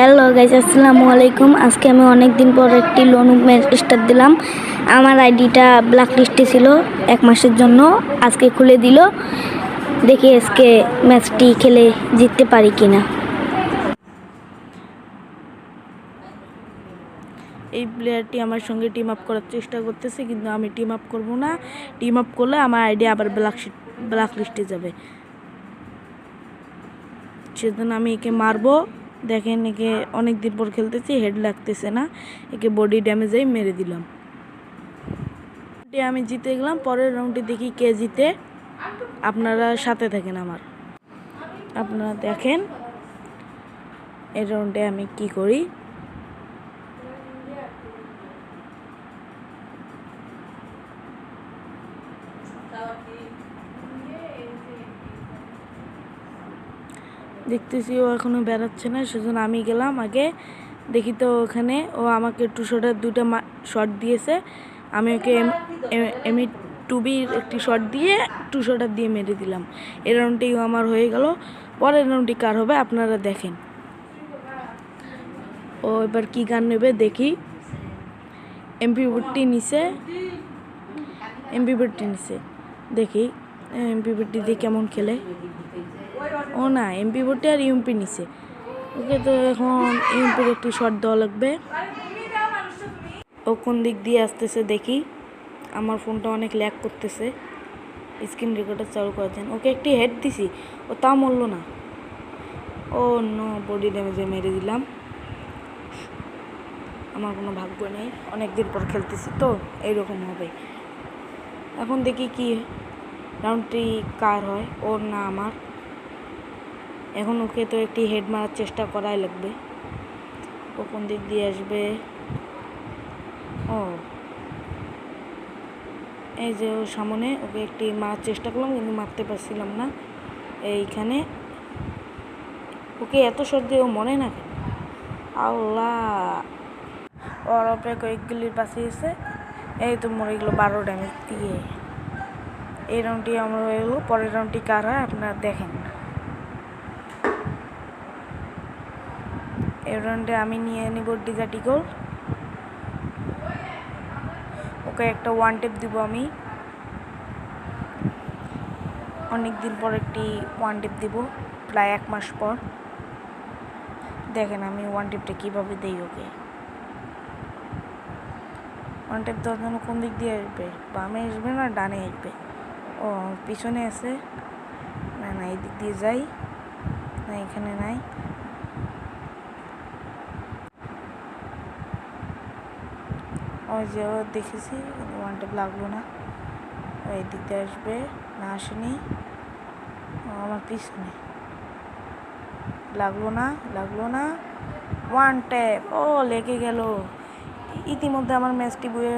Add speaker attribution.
Speaker 1: Hello guys আসসালামু আলাইকুম। আজকে আমি অনেক দিন পর একটি লোন স্টার্ট দিলাম। আমার আইডিটা ব্ল্যাক লিস্টে ছিল এক মাসের জন্য। আজকে খুলে দিল। দেখি আজকে ম্যাচটি খেলে জিততে পারি কিনা।
Speaker 2: এই প্লেয়ারটি আমার সঙ্গে টিম আপ করার চেষ্টা করতেছে, কিন্তু আমি টিম আপ করব না। টিম আপ করলে আমার আইডি আবার ব্ল্যাক ব্ল্যাক লিস্টে যাবে। সেজন্য আমি একে মারবো। দেখেন একে অনেক দিন পর খেলতেছি হেড লাগতেছে না। একে বডি ড্যামেজেই মেরে দিলাম। আমি জিতে গেলাম, পরের রাউন্ডে দেখি কে জিতে। আপনারা সাথে থাকেন আমার। আপনারা দেখেন এই রাউন্ডে আমি কি করি। দেখতেছি ও এখনও বেড়াচ্ছে না, সেজন্য আমি গেলাম আগে। দেখি তো ওখানে, ও আমাকে টু শটের দুটো শট দিয়েছে। আমি ওকে এমি টুবির একটি শট দিয়ে টু শটার দিয়ে মেরে দিলাম। এই রাউন্ডটিও আমার হয়ে গেল। পরের রাউন্ডটি কার হবে আপনারা দেখেন। ও এবার কী গান নেবে দেখি। এমপি বুটটি নিচে এমপি বুটটি নিচে দেখি এমপি বুটটি দিয়ে কেমন খেলে। ও না এমপি ভোটে আর ইউএমপি নিছে। ওকে তো এখন ইউএমপির একটু শর্ট দেওয়া লাগবে। ও কোন দিক দিয়ে আসতেছে দেখি। আমার ফোনটা অনেক ল্যাক করতেছে। স্ক্রিন রেকর্ডার চালু করেছেন ওকে একটি হেড দিছি। ও তা মরলো না। ও নো বডি ড্যামেজে মেরে দিলাম। আমার কোনো ভাগ্য নেই। অনেক দিন পর খেলতেছি তো, এইরকম হবে। এখন দেখি কি রাউন্ডটি কার হয়। ওর না আমার। এখন ওকে তো একটি হেড মারার চেষ্টা করাই লাগবে। ও কোন দিক দিয়ে আসবে? ও। এই যে ওর সামনে ওকে একটি মারার চেষ্টা করলাম, কিন্তু মারতে পারছিলাম না। এইখানে ওকে এত সর্দি ও মনে না কেন? আল্লাহ। ওর অপে কয়েকগুলির এসে এই তো মরে গেলো বারো ড্যামেজ দিয়ে। এই রাউন্ডটি আমার হয়ে গেলো। পরের রাউন্ডটি কার হয় আপনারা দেখেন। এই রাউন্ডে আমি নিয়ে নিব ডিজার্টিকল ওকে একটা ওয়ান টেপ দিব আমি। অনেক দিন পর একটি ওয়ান টেপ দিব, প্রায় এক মাস পর। দেখেন আমি ওয়ান টেপটা কীভাবে দিই ওকে। ওয়ান টেপ দেওয়ার জন্য কোন দিক দিয়ে আসবে? বামে আসবে না ডানে আসবে? ও, পিছনে আছে। না না, এই দিক দিয়ে যাই। না, এখানে নাই। ওই যে দেখেছি ওয়ান লাগল না। ওই দিতে আসবে, না আসেনি। আমার পিছনে। লাগল না লাগল না। ওয়ান ট্যাপ, ও লেগে গেল। ইতিমধ্যে আমার ম্যাচটি বয়ে